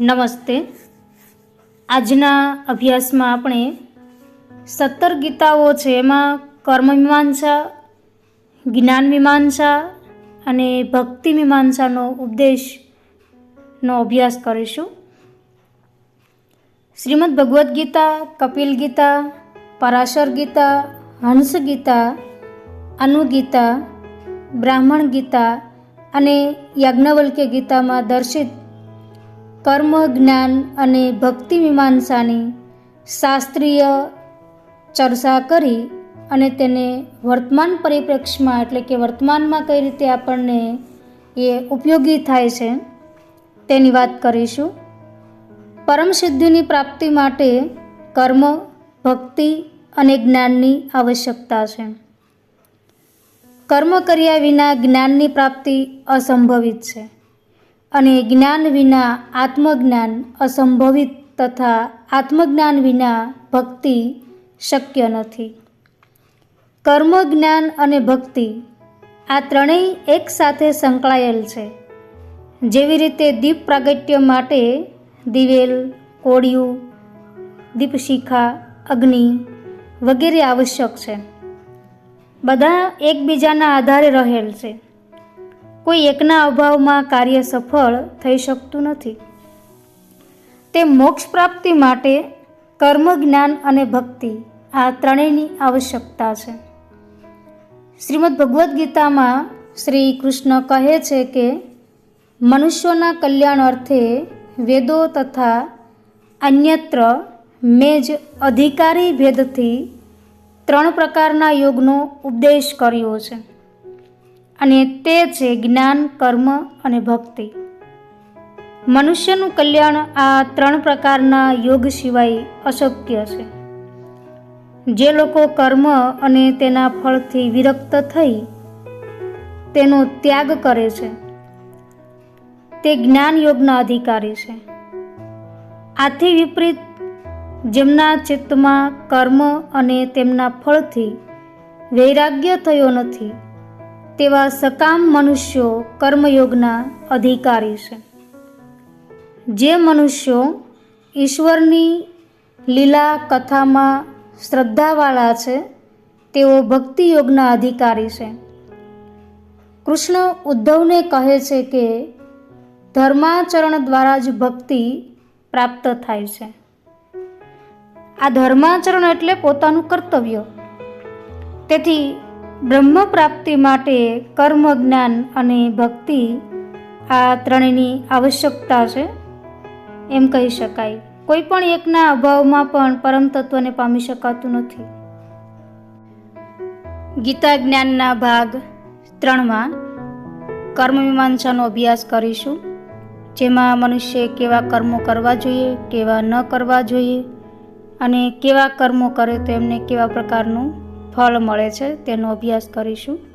નમસ્તે. આજના અભ્યાસમાં આપણે સત્તર ગીતાઓ છે, એમાં કર્મ મીમાંસા, જ્ઞાન મીમાંસા અને ભક્તિ મીમાંસાનો ઉપદેશનો અભ્યાસ કરીશું. શ્રીમદ ભગવદ્ ગીતા, કપિલ ગીતા, પરાશર ગીતા, હંસ ગીતા અનુગીતા બ્રાહ્મણ ગીતા અને યાજ્ઞવલ્ક્ય ગીતામાં દર્શિત કર્મ, જ્ઞાન અને ભક્તિ મીમાંસાની શાસ્ત્રીય ચર્ચા કરી અને તેને વર્તમાન પરિપ્રેક્ષમાં એટલે કે વર્તમાનમાં કઈ રીતે આપણને એ ઉપયોગી થાય છે, તેની વાત કરીશું. પરમ સિદ્ધિની પ્રાપ્તિ માટે કર્મ, ભક્તિ અને જ્ઞાનની આવશ્યકતા છે. કર્મ કર્યા વિના જ્ઞાનની પ્રાપ્તિ અસંભવિત છે. અને જ્ઞાન વિના આત્મજ્ઞાન અસંભવિત તથા આત્મજ્ઞાન વિના ભક્તિ શક્ય નથી. કર્મ જ્ઞાન અને ભક્તિ આ ત્રણેય એકસાથે સંકળાયેલ છે. જેવી રીતે દીપ પ્રાગટ્ય માટે દિવેલ, કોળિયું, દીપશિખા, અગ્નિ વગેરે આવશ્યક છે. બધા એકબીજાના આધારે રહેલ છે. કોઈ એકના અભાવમાં કાર્ય સફળ થઈ શકતું નથી. તે મોક્ષ પ્રાપ્તિ માટે કર્મ, જ્ઞાન અને ભક્તિ આ ત્રણેયની આવશ્યકતા છે. શ્રીમદ ભગવદ્ ગીતામાં શ્રી કૃષ્ણ કહે છે કે, મનુષ્યોના કલ્યાણ અર્થે વેદો તથા અન્યત્ર મેં જ અધિકારી ભેદથી ત્રણ પ્રકારના યોગનો ઉપદેશ કર્યો છે. અને તે છે જ્ઞાન, કર્મ અને ભક્તિ. મનુષ્યનું કલ્યાણ આ ત્રણ પ્રકારના યોગ સિવાય અશક્ય છે. જે લોકો કર્મ અને તેના ફળથી વિરક્ત થઈ તેનો ત્યાગ કરે છે. તે જ્ઞાન યોગના અધિકારી છે. આથી વિપરીત, જેમના ચિત્તમાં કર્મ અને તેમના ફળથી વૈરાગ્ય થયો નથી તેવા સકામ મનુષ્યો કર્મયોગના અધિકારી છે. જે મનુષ્યો ઈશ્વરની લીલા કથામાં શ્રદ્ધાવાળા છે, તેઓ ભક્તિ યોગના અધિકારી છે. કૃષ્ણ ઉદ્ધવને કહે છે કે, ધર્માચરણ દ્વારા જ ભક્તિ પ્રાપ્ત થાય છે. આ ધર્માચરણ એટલે પોતાનું કર્તવ્ય. તેથી બ્રહ્મ પ્રાપ્તિ માટે કર્મ, જ્ઞાન અને ભક્તિ આ ત્રણેયની આવશ્યકતા છે. એમ કહી શકાય. કોઈ પણ એકના અભાવમાં પણ પરમ તત્વને પામી શકાતું નથી. ગીતા જ્ઞાનના ભાગ ત્રણમાં કર્મમીમાંસાનો અભ્યાસ કરીશું. જેમાં મનુષ્ય કેવા કર્મો કરવા જોઈએ, કેવા ન કરવા જોઈએ અને કેવા કર્મો કરે તો એમને કેવા પ્રકારનું ફળ મળે છે તેનો અભ્યાસ કરીશું.